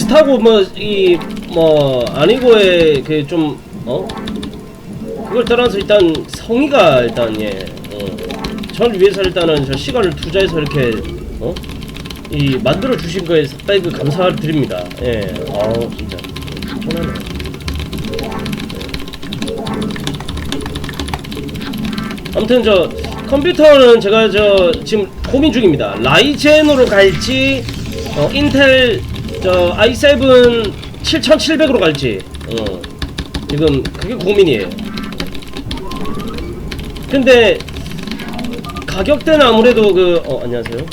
비슷하고 뭐 이 뭐 아니고의 그 좀 어? 그걸 떠나서 일단 성의가 일단 예. 어. 저를 위해서 일단은 저 시간을 투자해서 이렇게 어? 이 만들어 주신 거에 상당히 그 감사를 드립니다. 예. 아우 진짜 편하네. 아무튼 저 컴퓨터는 제가 저 지금 고민 중입니다. 라이젠으로 갈지 어, 인텔 저 i7 7700으로 갈지 어, 지금 그게 고민이에요. 근데 가격대는 아무래도 그 어, 안녕하세요.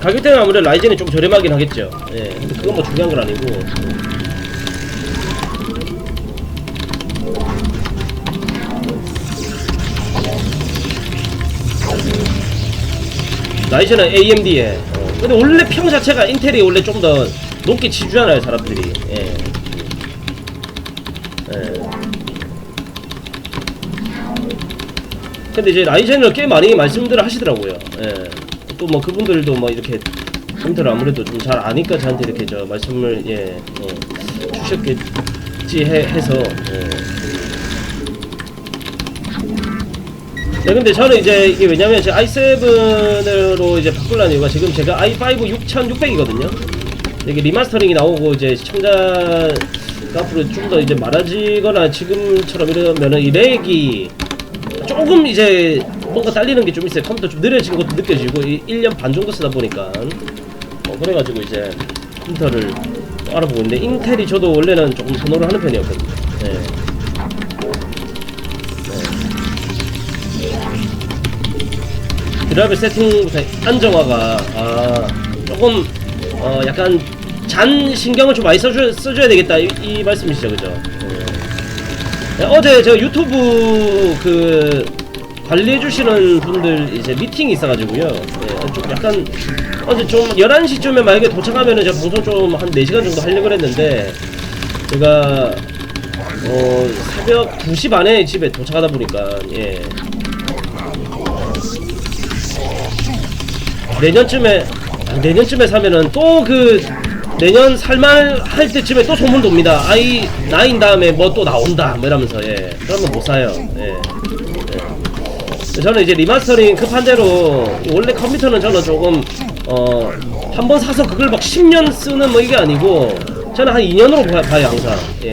가격대는 아무래도 라이젠이 좀 저렴하긴 하겠죠. 예. 근데 그건 뭐 중요한 건 아니고. 라이젠은 AMD에. 어. 근데 원래 평 자체가 인텔이 원래 좀 더 높게 치주잖아요, 사람들이. 예. 예. 근데 이제 라이젠을 꽤 많이 말씀들을 하시더라고요. 예. 또 뭐 그분들도 뭐 이렇게 컴퓨터를 아무래도 좀 잘 아니까 저한테 이렇게 저 말씀을 예 어, 주셨겠지 해, 해서 예. 네 근데 저는 이제 이게 왜냐면 제 i7으로 이제 바꾸려는 이유가 지금 제가 i5 6600이거든요. 이게 리마스터링이 나오고 이제 시청자가 앞으로 좀 더 이제 많아지거나 지금처럼 이러면은 이 렉이 조금 이제 뭔가 딸리는 게 좀 있어요. 컴퓨터 좀 느려지는 것도 느껴지고 이 1년 반 정도 쓰다 보니까 어, 그래가지고 이제 컴퓨터를 또 알아보고 있는데 인텔이 저도 원래는 조금 선호를 하는 편이었거든요. 네. 드라이브 세팅부터 안정화가 아 조금 어 약간 잔 신경을 좀 많이 써줘, 써줘야 되겠다 이, 이 말씀이시죠 그죠? 어. 네, 어제 저 유튜브 그 관리해 주시는 분들 이제 미팅이 있어가지고요. 네, 좀 약간 어제 좀 11시쯤에 만약에 도착하면은 제가 방송 좀 한 4시간 정도 하려고 했는데 제가 어 새벽 2시 반에 집에 도착하다 보니까 예. 내년쯤에 아, 내년쯤에 사면은 또 그 내년 살만 할 때쯤에 또 소문 돕니다. 아이 나인 다음에 뭐 또 나온다 뭐 이러면서 예. 그러면 못 사요. 예. 예. 저는 이제 리마스터링 급한 대로 원래 컴퓨터는 저는 조금 어 한 번 사서 그걸 막 10년 쓰는 뭐 이게 아니고 저는 한 2년으로 봐, 봐요 항상. 예.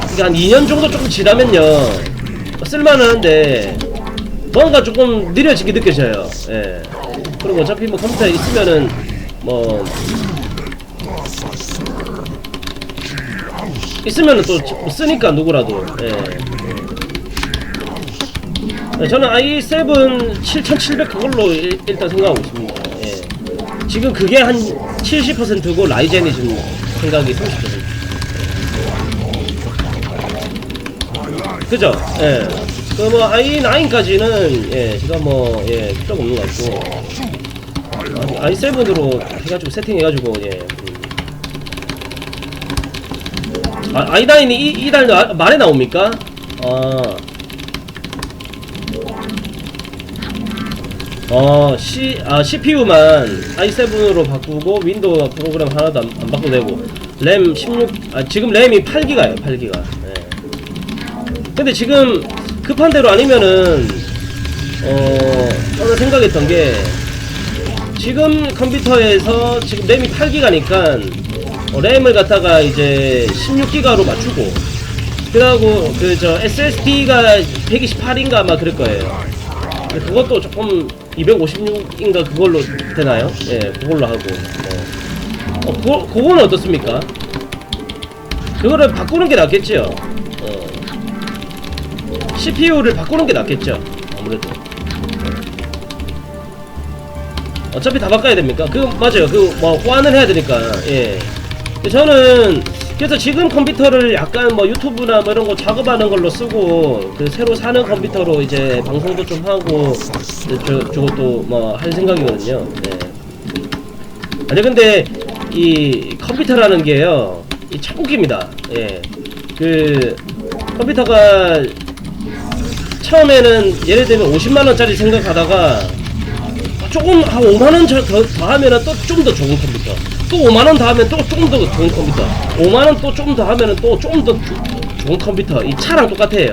그러니까 한 2년 정도 조금 지나면요 쓸만한데 뭔가 조금 느려지게 느껴져요. 예. 그리고 어차피 뭐 컴퓨터에 있으면은 뭐 있으면은 또 쓰니까 누구라도. 예. 네, 저는 i7 7700 그걸로 일, 일단 생각하고 있습니다. 예. 지금 그게 한 70%고 라이젠이 지금 생각이 30%. 그죠? 예. 그뭐 i9까지는 예, 제가 뭐 예, 필요가 없는 것 같고 아, i7으로 해가지고 세팅해가지고 예. 음. 아, i9이 이, 이달 말에 나옵니까? 아. 어, C, 아, CPU만 i7으로 바꾸고 윈도우 프로그램 하나도 안, 안 되고 램 16, 아, 지금 램이 8기가예요, 8기가. 예. 근데 지금 급한 대로 아니면은, 어, 저는 생각했던 게 지금 컴퓨터에서 지금 램이 8기가니까 어, 램을 갖다가 이제 16기가로 맞추고 그러고 그 저 SSD가 128인가 아마 그럴 거예요. 그것도 조금 256인가 그걸로 되나요? 예, 그걸로 하고. 어, 어 그거, 그거는 어떻습니까? 그거를 바꾸는 게 낫겠죠? 어. CPU를 바꾸는 게 낫겠죠? 아무래도. 어차피 다 바꿔야 됩니까? 그, 맞아요. 그, 뭐, 호환을 해야 되니까, 예. 저는, 그래서 지금 컴퓨터를 약간 뭐 유튜브나 뭐 이런 거 작업하는 걸로 쓰고 그 새로 사는 컴퓨터로 이제 방송도 좀 하고 저 저것도 뭐 할 생각이거든요. 네. 아니 근데 이 컴퓨터라는 게요, 이참 웃깁니다. 예. 그 컴퓨터가 처음에는 예를 들면 50만 원짜리 생각하다가 조금 한 5만 원더 하면은 또 좀 더 좋은 컴퓨터. 또 5만원 더 하면 또 조금 더 좋은 컴퓨터. 5만원 또좀더 하면은 또 조금 더 주- 좋은 컴퓨터. 이 차랑 똑같아요.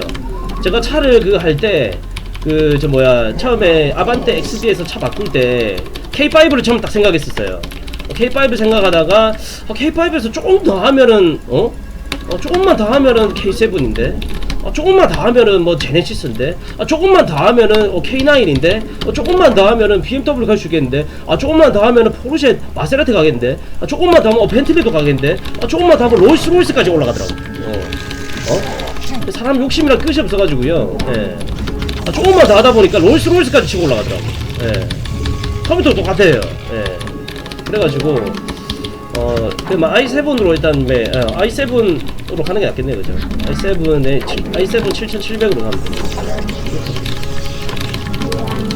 제가 차를 그 할 때 그 저 뭐야 처음에 아반떼 XD에서 차 바꿀 때 K5를 처음 딱 생각했었어요. K5 생각하다가 어, K5에서 조금 더 하면은 어? 어 조금만 더 하면은 K7인데 아, 조금만 더 하면은 뭐 제네시스인데 아, 조금만 더 하면은 어, K9인데 어, 조금만 더 하면은 BMW 갈 수 있겠는데 아 조금만 더 하면은 포르쉐 마세라티 가겠는데 아, 조금만 더 하면 어, 벤틀리도 가겠는데 아, 조금만 더 하면 롤스로이스까지 올라가더라고 어? 어? 사람 욕심이랑 끝이 없어가지고요 예. 아, 조금만 더 하다 보니까 롤스로이스까지 치고 올라가더라고 예. 컴퓨터 똑같아요 예. 그래가지고 어, 그막 i7으로 일단 매, 어, i7 으로 가는 게 낫겠네요, 그죠? i7에 i7 7700으로 가면 돼.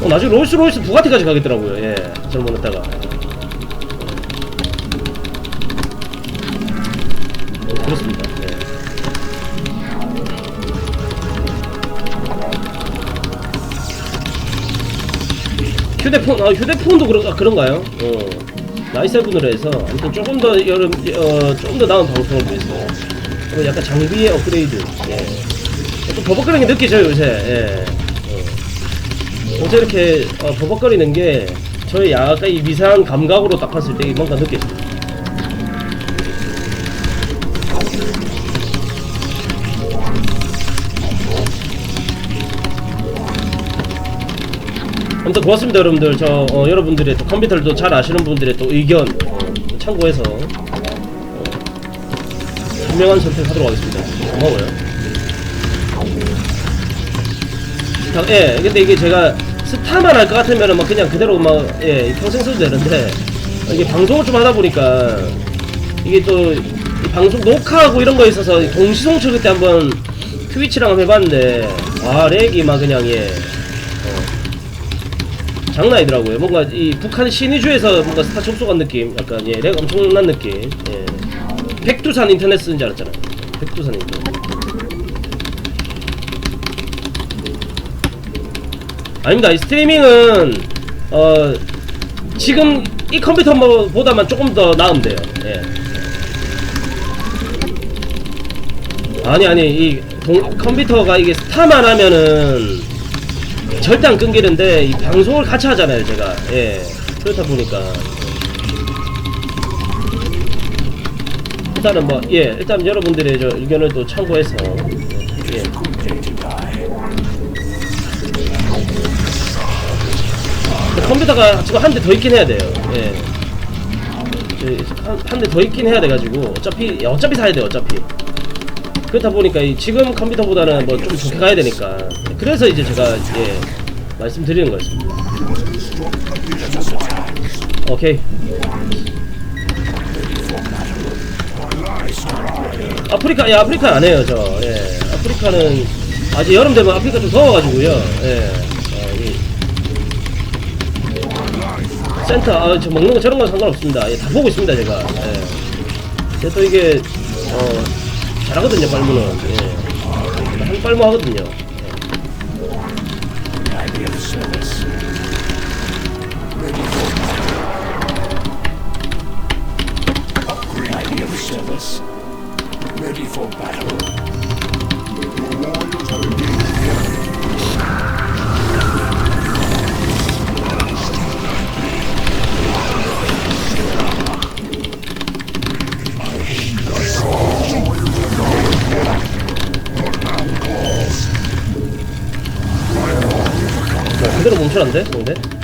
어, 나중에 롤스로이스 부가티까지 가겠더라고요, 예, 젊어놨다가. 어, 그렇습니다. 예. 휴대폰, 아, 휴대폰도 그런, 아, 그런가요? 어. 나이세븐으로 해서 아무튼 조금 더 여름 어 조금 더 나은 방송을 위해서 어, 약간 장비의 업그레이드 예. 또 버벅거리는 게 느껴져요 요새 예. 어. 어제 이렇게 어, 버벅거리는 게 저의 약간 이 미세한 감각으로 딱 봤을 때 뭔가 느껴져요 아무튼 고맙습니다 여러분들 저 어, 여러분들의 또 컴퓨터를 또 잘 아시는 분들의 또 의견 어, 또 참고해서 어, 현명한 선택하도록 하겠습니다 고마워요 자, 예 근데 이게 제가 스타만 할 것 같으면은 막 그냥 그대로 막 예 평생 써도 되는데 이게 방송을 좀 하다 보니까 이게 또이 방송 녹화하고 이런 거에 있어서 동시송출 그때 한번 트위치랑 해봤는데 아 렉이 막 그냥 예 장난 아니더라고요. 뭔가 이 북한 신의주에서 뭔가 스타 접속한 느낌, 약간 예, 렉 엄청난 느낌. 예. 백두산 인터넷 쓰는 줄 알았잖아요. 백두산 인터넷. 아닙니다. 이 스트리밍은 어 지금 이 컴퓨터보다만 조금 더 돼요. 예. 아니 아니 이 동, 컴퓨터가 이게 스타만 하면은 절대 안 끊기는데 이 방송을 같이 하잖아요 제가 예 그렇다 보니까 일단은 뭐 예 일단 여러분들의 저 의견을 또 참고해서. 예. 컴퓨터가 지금 한 대 더 있긴 해야 돼요. 예 한 대 더 있긴 해야 돼가지고 어차피 어차피 사야 돼요 어차피. 그렇다 보니까 이 지금 컴퓨터보다는 뭐 좀 좋게 가야 되니까. 그래서 이제 제가 예 말씀드리는 거였습니다. 오케이. 아프리카, 예, 아프리카 안 해요, 저. 예. 아프리카는, 아직 여름 되면 아프리카 좀 더워가지고요. 예. 어, 이 센터, 아, 저 먹는 거 저런 건 상관없습니다. 예, 다 보고 있습니다, 제가. 예. 제가 또 이게, 어, 잘하거든요, 빨무는. 예. 한 빨무 하거든요. service. Ready for battle. 뭐, 그대로 멈추란데? 근데?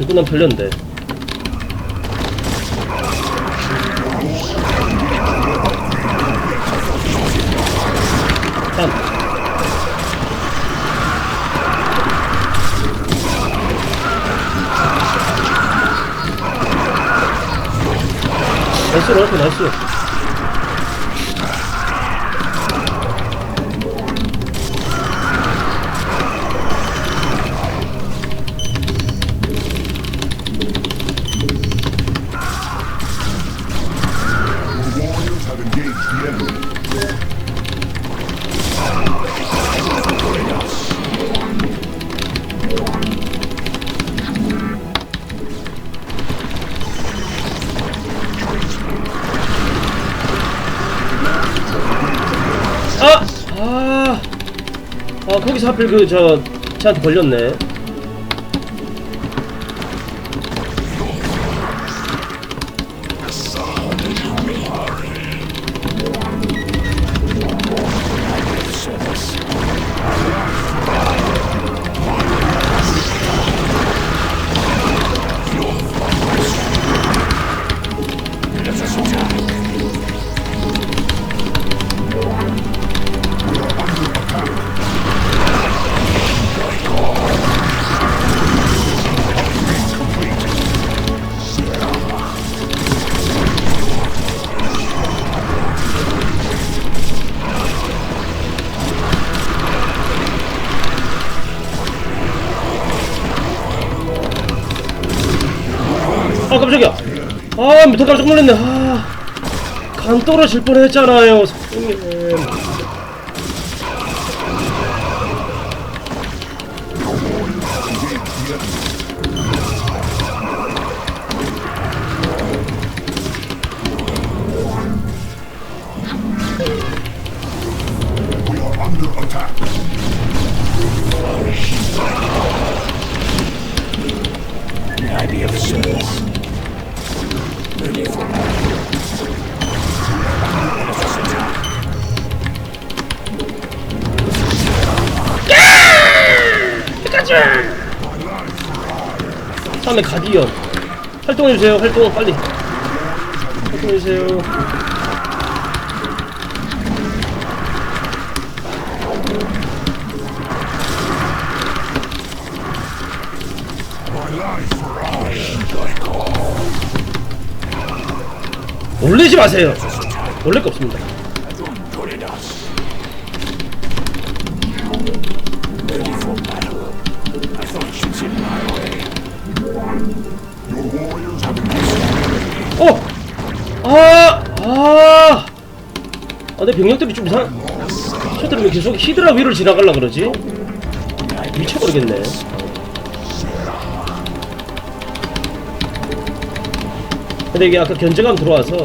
누구나 팔렸는데. 한 나이스 나이스 나이스 아! 아! 아 거기서 하필 그 저 쟤한테 걸렸네 깜짝이야. 아 미터 깜짝 놀랐네. 아 간 떨어질 뻔했잖아요 선생님 다음에 가디언. 활동해주세요 활동 빨리. 활동해주세요. 놀리지 마세요. 놀랄 거 없습니다 아! 아! 아, 내 병력들이 좀 이상. 셔틀이 왜 계속 히드라 위를 지나가려 그러지? 미쳐버리겠네. 근데 이게 아까 견제감 들어와서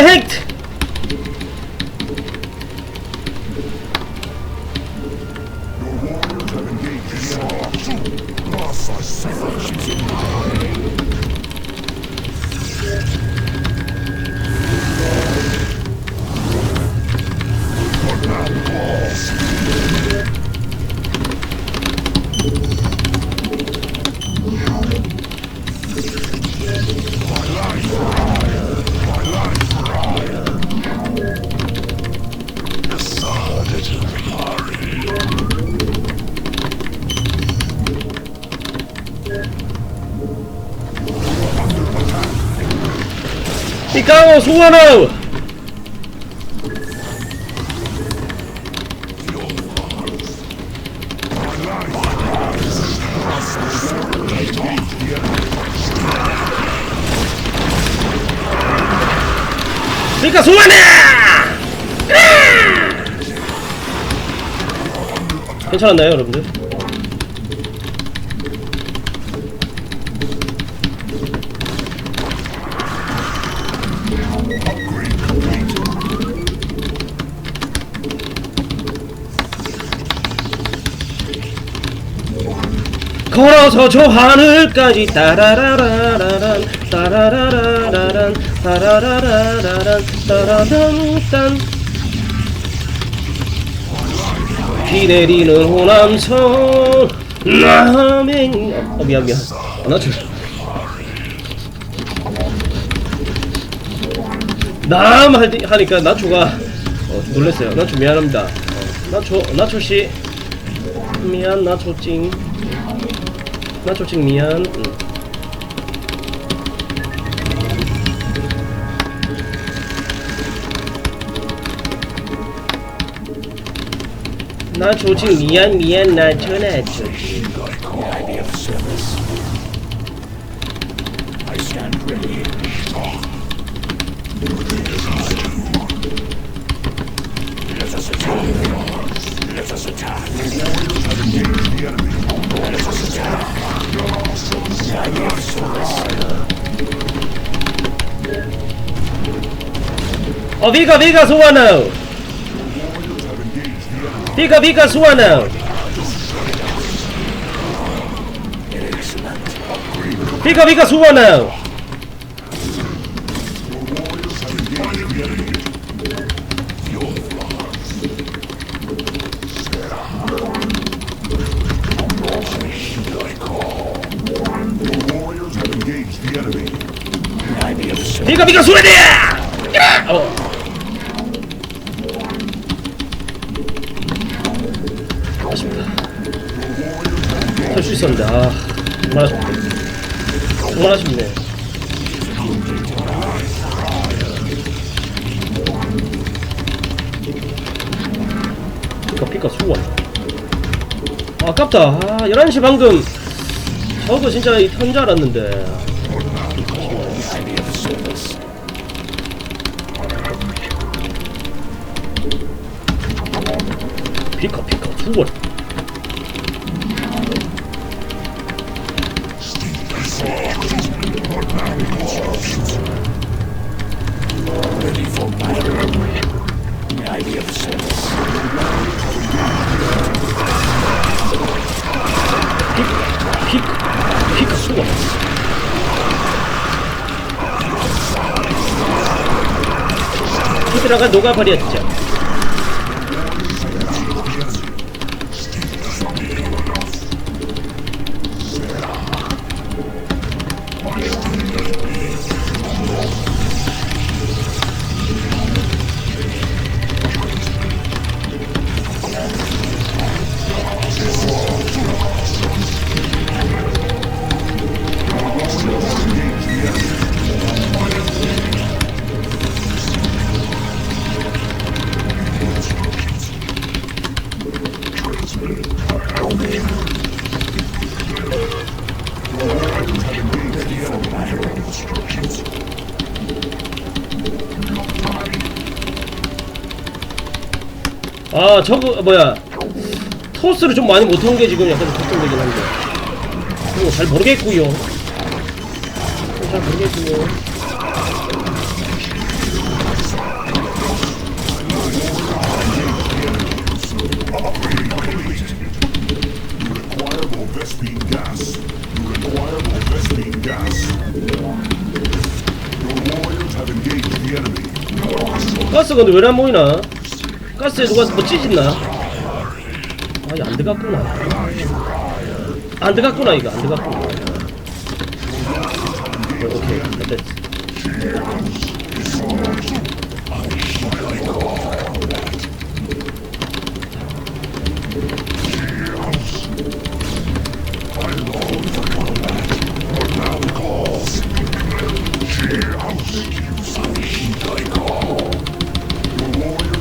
hacked. 이까오 소환하우! 그러니까 소환해! 괜찮았나요, 여러분들? 걸어서 저 하늘까지 따라라라라란 따라라라라란 따라라라라란 따라단딴 비 내리는 호남선 남행. 어 미안 미안. 아, 나 좀. 남 할- 하니까 나초가 어, 놀랬어요. 나초 미안합니다. 어, 나초 나초씨. 미안 나초찡 나초찡 미안 응. 나초찡 미안 미안 나초 나초 May 어 비가 비가 소환아 비가 비가 소환아 비가 비가 소환아 be of service? 비가 비가 소환해 어. 아쉽다. 할수 있었는데 아 정말 아쉽네 정말 아쉽네. 피카 피카 수원 아, 아깝다. 아 11시 방금. 저거 진짜 이 턴줄 알았는데 피카 피카 수원 히드라가 녹아버렸죠 아 저거 뭐야 토스를 좀 많이 못한 게 지금 약간 걱정되긴 한데 그거 잘 모르겠고요 잘 enemy. 가스 근데 왜안 보이나 가스에 누가 뭐 찢었나 아 이거 안 들어갔구나. 안 들어갔구나 이거. 안 들어갔구나. 어, 오케이. 됐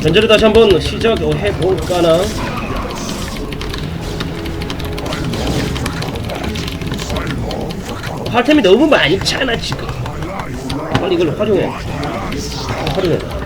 견제를 다시 한번 시작해 볼까나? 팔템이 너무 많잖아 지금? 빨리 이걸 활용해. 하루네.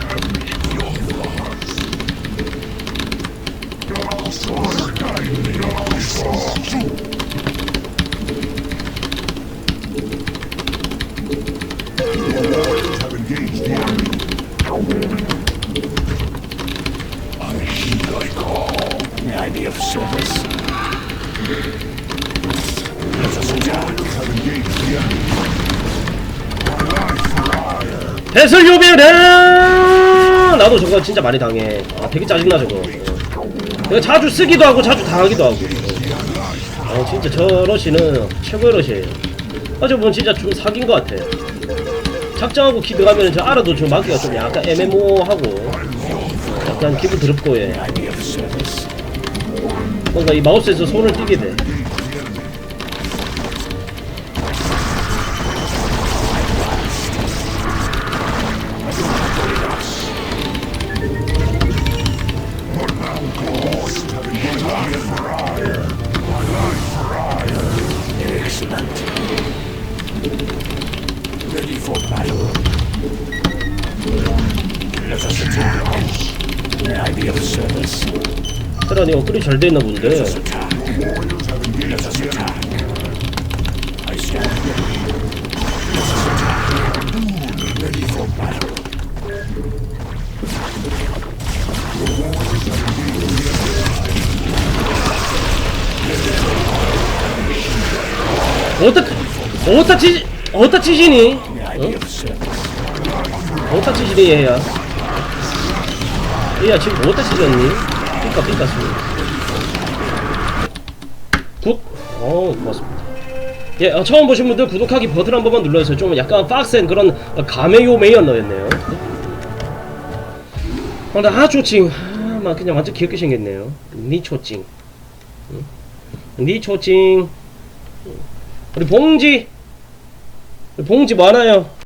Enemy. 배슬 요배를 나도 저거 진짜 많이 당해. 아 되게 짜증나 저거. 내가 자주 쓰기도 하고 자주 당하기도 하고. 아 진짜 저 러시는 최고의 러시예요. 어제 보면 진짜 좀 사귄 것 같아. 작정하고 키 들어가면 저 알아도 좀 맞기가 좀 약간 애매모하고 약간 기분 더럽고 예. 뭔가 이 마우스에서 손을 띄게 돼. 테란이 업그레이드 잘 돼있나 본데. 어디다 어디다 치 어디다 치시니? Service? 어디다 치시니 얘야? 얘야 지금 어디다 치셨니? 삐까 삐까 수. 굿. 어 고맙습니다. 예, 어, 처음 보신 분들 구독하기 버튼 한 번만 눌러주세요. 좀 약간 빡센 그런 어, 가메요 메이어너였네요. 어, 나 하초칭. 아, 막 그냥 완전 귀엽게 생겼네요. 니초칭. 응? 니초칭. 우리 봉지. 봉지 많아요.